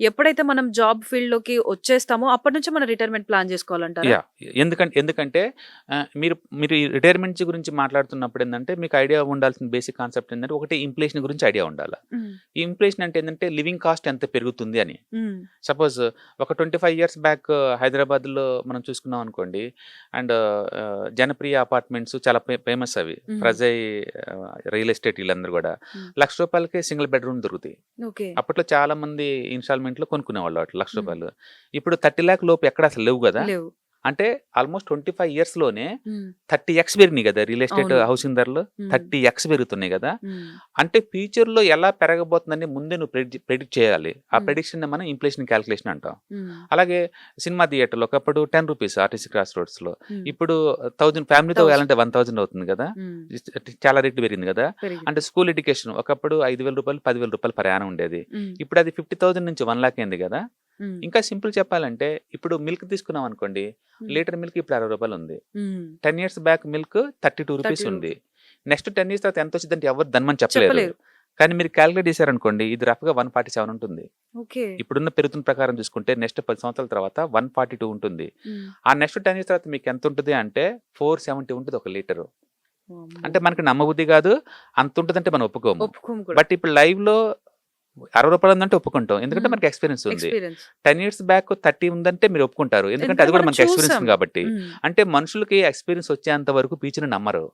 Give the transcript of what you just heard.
ఎప్పుడైతే మనం జాబ్ ఫీల్డ్లోకి వచ్చేస్తామో అప్పటి నుంచి మనం రిటైర్మెంట్ ప్లాన్ చేసుకోవాలంటారా? యా. ఎందుకంటే ఎందుకంటే మీరు మీరు రిటైర్మెంట్ గురించి మాట్లాడుతున్నప్పుడు ఏంటంటే మీకు ఐడియా ఉండాల్సిన బేసిక్ కాన్సెప్ట్ ఏంటంటే ఒకటి ఇన్ఫ్లేషన్ గురించి ఐడియా ఉండాలి. ఈ ఇన్ఫ్లేషన్ అంటే ఏంటంటే లివింగ్ కాస్ట్ ఎంత పెరుగుతుంది అని. సపోజ్ ఒక ట్వంటీ ఫైవ్ ఇయర్స్ బ్యాక్ హైదరాబాద్లో మనం చూసుకున్నాం అనుకోండి అండ్ జనప్రియ అపార్ట్మెంట్స్ చాలా ఫేమస్ అవి. ప్రజయ్ రియల్ ఎస్టేట్ వీళ్ళందరూ కూడా. లక్ష రూపాయలకే సింగిల్ బెడ్రూమ్ దొరుకుతాయి. అప్పట్లో చాలా మంది ఇన్స్టాల్మెంట్ లో కొనుక్కునేవాళ్ళు అట్లా లక్ష. రూపాయలు. ఇప్పుడు థర్టీ ల్యాక్ లోపు ఎక్కడ అసలు లేవు కదా? అంటే ఆల్మోస్ట్ ట్వంటీ ఫైవ్ ఇయర్స్లోనే థర్టీ ఎక్స్ పెరిగినాయి కదా రియల్ ఎస్టేట్. హౌసింగ్ ధరలు. థర్టీ ఎక్స్ పెరుగుతున్నాయి కదా. అంటే ఫ్యూచర్లో ఎలా పెరగబోతుందని ముందే నువ్వు ప్రెడిక్ట్ చేయాలి. ఆ. ప్రెడిక్షన్ మనం ఇన్ఫ్లేషన్ క్యాల్కులేషన్ అంటాం. అలాగే సినిమా థియేటర్లో ఒకప్పుడు టెన్ రూపీస్ ఆర్టీసీ క్రాస్ రోడ్స్లో ఇప్పుడు థౌజండ్ ఫ్యామిలీతో. వెళ్ళాలంటే వన్ థౌసండ్ అవుతుంది కదా. చాలా రేట్లు పెరిగింది కదా. అంటే స్కూల్ ఎడ్యుకేషన్ ఒకప్పుడు ఐదు వేల రూపాయలు పదివేల రూపాయలు ప్రయాణం ఉండేది. ఇప్పుడు అది ఫిఫ్టీ థౌసండ్ నుంచి వన్ లాక్ అయింది కదా. ఇంకా సింపుల్ చెప్పాలంటే ఇప్పుడు మిల్క్ తీసుకున్నాం అనుకోండి లీటర్ మిల్క్ ఇప్పుడు అరవై రూపాయలు ఉంది. Ten years back milk thirty two rupees 32 ఉంది నెక్స్ట్ టెన్ ఇయర్స్ తర్వాత ఎంత వచ్చిందంటే ఎవరు దన్మని చెప్పలేరు. కానీ మీరు క్యాలిక్యులేట్ చేశారనుకోండి ఇది రఫ్గా వన్ ఫార్టీ సెవెన్ ఉంటుంది. ఇప్పుడున్న పెరుగుతున్న ప్రకారం చూసుకుంటే నెక్స్ట్ పది సంవత్సరాల తర్వాత వన్ ఫార్టీ టూ ఉంటుంది. ఆ నెక్స్ట్ టెన్ ఇయర్స్ తర్వాత మీకు ఎంత ఉంటుంది అంటే ఫోర్ సెవెంటీ ఉంటుంది ఒక లీటరు. అంటే మనకి నమ్మబుద్ధి కాదు అంత ఉంటుందంటే మనం ఒప్పుకోము. బట్ ఇప్పుడు లైవ్లో అరవై రూపాయలు ఉందంటే ఒప్పుకుంటాం. ఎందుకంటే. మనకి ఎక్స్పీరియన్స్ ఉంది. టెన్ ఇయర్స్ బ్యాక్ థర్టీ ఉందంటే మీరు ఒప్పుకుంటారు. ఎందుకంటే అది కూడా మనం మనకి ఎక్స్పీరియన్స్. ఉంది కాబట్టి. అంటే మనుషులకి ఎక్స్పీరియన్స్ వచ్చేంత వరకు పీచుని నమ్మరు.